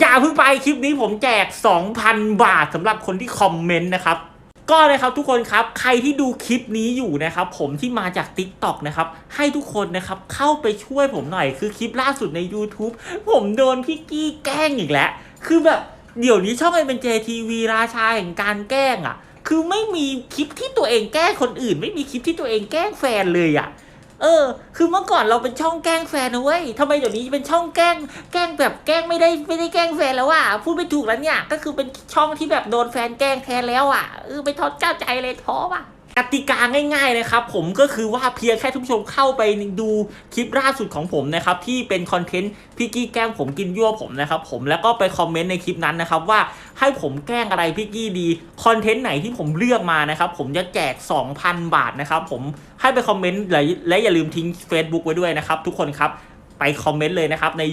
อย่าเพิ่งไปคลิปนี้ผมแจก 2,000 บาทสำหรับคนที่คอมเมนต์นะครับ ก็นะครับทุกคนครับใครที่ดูคลิปนี้อยู่นะครับ ผมที่มาจาก Tik t o อกนะครับ ให้ทุกคนนะครับเข้าไปช่วยผมหน่อยคือคลิปล่าสุดใน YouTube ผมโดนพี่กี้แกล้งอีกแล้ว คือแบบเดี๋ยวนี้ช่องไอเป็น JTV ราชาแห่งการแกล้งอะ คือไม่มีคลิปที่ตัวเองแกล้งคนอื่น ไม่มีคลิปที่ตัวเองแกล้งแฟนเลยอะ เออ คือเมื่อก่อนเราเป็นช่องแกล้งแฟนนะเว้ยทำไมเดี๋ยวนี้เป็นช่องแกล้ง แกล้งแบบแกล้งไม่ได้ไม่ได้แกล้งแฟนแล้วอะ พูดไม่ถูกแล้วเนี่ย ก็คือเป็นช่องที่แบบโดนแฟนแกล้งแทนแล้วอะ เออไปทอดเจ้าใจเลยท้อว่ะ กติกาง่ายๆนะครับผมก็คือว่าเพียงแค่ทุกผู้ชมเข้าไปดูคลิปล่าสุดของผมนะครับที่เป็นคอนเทนต์พี่กี้แกล้งผมกินยั่วผมนะครับผมแล้วก็ไปคอมเมนต์ในคลิปนั้นนะครับว่าให้ผมแกล้งอะไรพี่กี้ดีคอนเทนต์ไหนที่ผมเลือกมานะครับผมจะแจก 2,000 บาทนะครับผมให้ไปคอมเมนต์และและอย่าลืมทิ้ง Facebook ไว้ด้วยนะครับทุกคนครับไปคอมเมนต์เลยนะครับใน